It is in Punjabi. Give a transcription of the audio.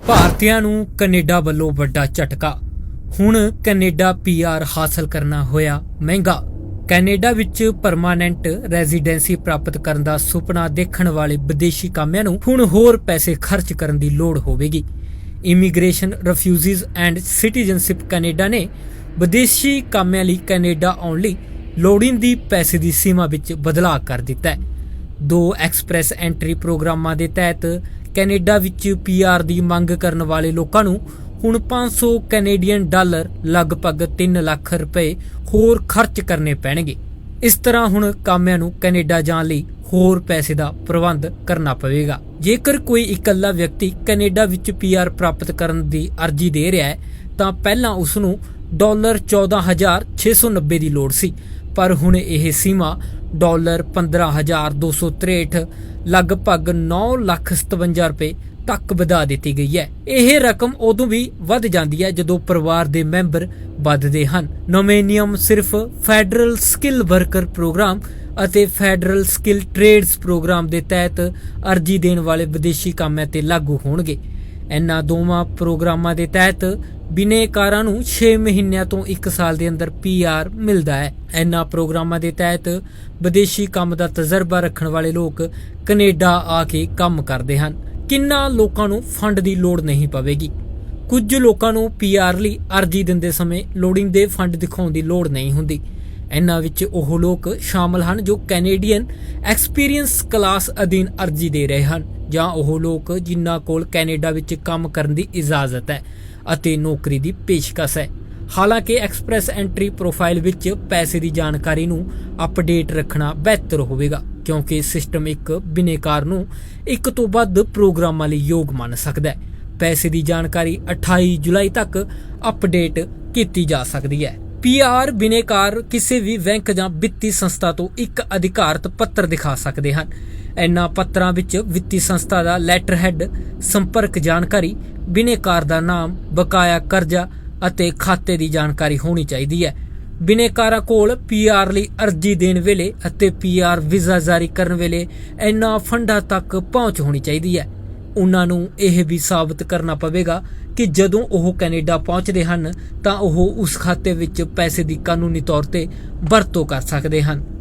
ਭਾਰਤੀਆਂ ਨੂੰ ਕੈਨੇਡਾ ਵੱਲੋਂ ਵੱਡਾ ਝਟਕਾ। ਹੁਣ ਕੈਨੇਡਾ ਪੀਆਰ ਹਾਸਲ ਕਰਨਾ ਹੋਇਆ ਮਹਿੰਗਾ। ਕੈਨੇਡਾ ਵਿੱਚ ਪਰਮਾਨੈਂਟ ਰੈਜ਼ੀਡੈਂਸੀ ਪ੍ਰਾਪਤ ਕਰਨ ਦਾ ਸੁਪਨਾ ਦੇਖਣ ਵਾਲੇ ਵਿਦੇਸ਼ੀ ਕਾਮਿਆਂ ਨੂੰ ਹੁਣ ਹੋਰ ਪੈਸੇ ਖਰਚ ਕਰਨ ਦੀ ਲੋੜ ਹੋਵੇਗੀ। Immigration refugees and citizenship Canada ਨੇ ਵਿਦੇਸ਼ੀ ਕਾਮਿਆਂ ਲਈ ਕੈਨੇਡਾ ਆਉਣ ਲਈ ਲੋੜੀਂਦੀ ਪੈਸੇ ਦੀ ਸੀਮਾ ਵਿੱਚ ਬਦਲਾਅ ਕਰ ਦਿੱਤਾ ਹੈ। ਦੋ ਐਕਸਪ੍ਰੈਸ ਐਂਟਰੀ ਪ੍ਰੋਗਰਾਮਾਂ ਦੇ ਤਹਿਤ ਕੈਨੇਡਾ ਵਿੱਚ ਪੀਆਰ ਦੀ ਮੰਗ ਕਰਨ ਵਾਲੇ ਲੋਕਾਂ ਨੂੰ ਹੁਣ 500 ਕੈਨੇਡੀਅਨ ਡਾਲਰ, ਲਗਭਗ 3 ਲੱਖ ਰੁਪਏ ਹੋਰ ਖਰਚ ਕਰਨੇ ਪੈਣਗੇ। ਇਸ ਤਰ੍ਹਾਂ ਹੁਣ ਕਾਮਿਆਂ ਨੂੰ ਕੈਨੇਡਾ ਜਾਣ ਲਈ ਹੋਰ ਪੈਸੇ ਦਾ ਪ੍ਰਬੰਧ ਕਰਨਾ ਪਵੇਗਾ। ਜੇਕਰ ਕੋਈ ਇਕੱਲਾ ਵਿਅਕਤੀ ਕੈਨੇਡਾ ਵਿੱਚ ਪੀਆਰ ਪ੍ਰਾਪਤ ਕਰਨ ਦੀ ਅਰਜ਼ੀ ਦੇ ਰਿਹਾ ਹੈ, ਤਾਂ ਪਹਿਲਾਂ ਉਸ ਨੂੰ ਡਾਲਰ 14690 ਦੀ ਲੋੜ ਸੀ। ਪਰ ਹੁਣ ਇਹ ਸੀਮਾ ਡਾਲਰ 15263 ਲਗਭਗ 9,57 ਰੁਪਏ ਤੱਕ ਵਧਾ ਦਿੱਤੀ ਗਈ ਹੈ। ਇਹ ਰਕਮ ਉਦੋਂ ਵੀ ਵੱਧ ਜਾਂਦੀ ਹੈ ਜਦੋਂ ਪਰਿਵਾਰ ਦੇ ਮੈਂਬਰ ਵੱਧਦੇ ਹਨ। ਨੋਮੇਨੀਅਮ ਸਿਰਫ ਫੈਡਰਲ ਸਕਿੱਲ ਵਰਕਰ ਪ੍ਰੋਗਰਾਮ ਅਤੇ ਫੈਡਰਲ ਸਕਿੱਲ ਟ੍ਰੇਡਸ ਪ੍ਰੋਗਰਾਮ ਦੇ ਤਹਿਤ ਅਰਜ਼ੀ ਦੇਣ ਵਾਲੇ ਵਿਦੇਸ਼ੀ ਕਾਮਿਆਂ ਤੇ ਲਾਗੂ ਹੋਣਗੇ। ਇਹਨਾਂ ਦੋਵਾਂ ਪ੍ਰੋਗਰਾਮਾਂ ਦੇ ਤਹਿਤ ਬਿਨੇਕਾਰਾਂ ਨੂੰ 6 ਮਹੀਨਿਆਂ ਤੋਂ 1 ਸਾਲ ਦੇ ਅੰਦਰ ਪੀਆਰ ਮਿਲਦਾ ਹੈ। ਇਹਨਾਂ ਪ੍ਰੋਗਰਾਮਾਂ ਦੇ ਤਹਿਤ ਵਿਦੇਸ਼ੀ ਕੰਮ ਦਾ ਤਜਰਬਾ ਰੱਖਣ ਵਾਲੇ ਲੋਕ ਕੈਨੇਡਾ ਆ ਕੇ ਕੰਮ ਕਰਦੇ ਹਨ। ਕਿੰਨਾ ਲੋਕਾਂ ਨੂੰ ਫੰਡ ਦੀ ਲੋੜ ਨਹੀਂ ਪਵੇਗੀ। ਕੁਝ ਲੋਕਾਂ ਨੂੰ ਪੀਆਰ ਲਈ ਅਰਜ਼ੀ ਦਿੰਦੇ ਸਮੇਂ ਲੋੜੀਂਦੇ ਫੰਡ ਦਿਖਾਉਣ ਦੀ ਲੋੜ ਨਹੀਂ ਹੁੰਦੀ। ਇਹਨਾਂ ਵਿੱਚ ਉਹ ਲੋਕ ਸ਼ਾਮਲ ਹਨ ਜੋ ਕੈਨੇਡੀਅਨ ਐਕਸਪੀਰੀਅੰਸ ਕਲਾਸ ਅਧੀਨ ਅਰਜ਼ੀ ਦੇ ਰਹੇ ਹਨ। ਜਾਂ ਉਹ ਲੋਕ ਜਿਨ੍ਹਾਂ ਕੋਲ ਕੈਨੇਡਾ ਵਿੱਚ ਕੰਮ ਕਰਨ ਦੀ ਇਜਾਜ਼ਤ ਹੈ ਅਤੇ ਨੌਕਰੀ ਦੀ ਪੇਸ਼ਕਸ਼ ਹੈ। ਹਾਲਾਂਕਿ ਐਕਸਪ੍ਰੈਸ ਐਂਟਰੀ ਪ੍ਰੋਫਾਈਲ ਵਿੱਚ ਪੈਸੇ ਦੀ ਜਾਣਕਾਰੀ ਨੂੰ ਅਪਡੇਟ ਰੱਖਣਾ ਬਿਹਤਰ ਹੋਵੇਗਾ, ਕਿਉਂਕਿ ਸਿਸਟਮ ਇੱਕ ਬਿਨੇਕਾਰ ਨੂੰ ਇੱਕ ਤੋਂ ਵੱਧ ਪ੍ਰੋਗਰਾਮਾਂ ਲਈ ਯੋਗ ਮੰਨ ਸਕਦਾ ਹੈ। ਪੈਸੇ ਦੀ ਜਾਣਕਾਰੀ 28 ਜੁਲਾਈ ਤੱਕ ਅਪਡੇਟ ਕੀਤੀ ਜਾ ਸਕਦੀ ਹੈ। ਪੀਆਰ ਬਿਨੇਕਾਰ ਕਿਸੇ ਵੀ ਬੈਂਕ ਜਾਂ ਵਿੱਤੀ ਸੰਸਥਾ ਤੋਂ ਇੱਕ ਅਧਿਕਾਰਤ ਪੱਤਰ ਦਿਖਾ ਸਕਦੇ ਹਨ। ਇਨ੍ਹਾਂ ਪੱਤਰਾਂ ਵਿੱਚ ਵਿੱਤੀ ਸੰਸਥਾ ਦਾ ਲੈਟਰ ਲੈਟਰਹੈਡ ਸੰਪਰਕ ਜਾਣਕਾਰੀ, ਬਿਨੇਕਾਰ ਦਾ ਨਾਮ, ਬਕਾਇਆ ਕਰਜ਼ਾ ਅਤੇ ਖਾਤੇ ਦੀ ਜਾਣਕਾਰੀ ਹੋਣੀ ਚਾਹੀਦੀ ਹੈ। ਬਿਨੇਕਾਰਾਂ ਕੋਲ ਪੀਆਰ ਲਈ ਅਰਜ਼ੀ ਦੇਣ ਵੇਲੇ ਅਤੇ ਪੀਆਰ ਵੀਜ਼ਾ ਜਾਰੀ ਕਰਨ ਵੇਲੇ ਇਨ੍ਹਾਂ ਫੰਡਾਂ ਤੱਕ ਪਹੁੰਚ ਹੋਣੀ ਚਾਹੀਦੀ ਹੈ। ਉਹਨਾਂ ਨੂੰ ਇਹ ਵੀ ਸਾਬਤ ਕਰਨਾ ਪਵੇਗਾ ਕਿ ਜਦੋਂ ਉਹ ਕੈਨੇਡਾ ਪਹੁੰਚਦੇ ਹਨ, ਤਾਂ ਉਹ ਉਸ ਖਾਤੇ ਵਿੱਚ ਪੈਸੇ ਦੀ ਕਾਨੂੰਨੀ ਤੌਰ ਤੇ ਵਰਤੋਂ ਕਰ ਸਕਦੇ ਹਨ।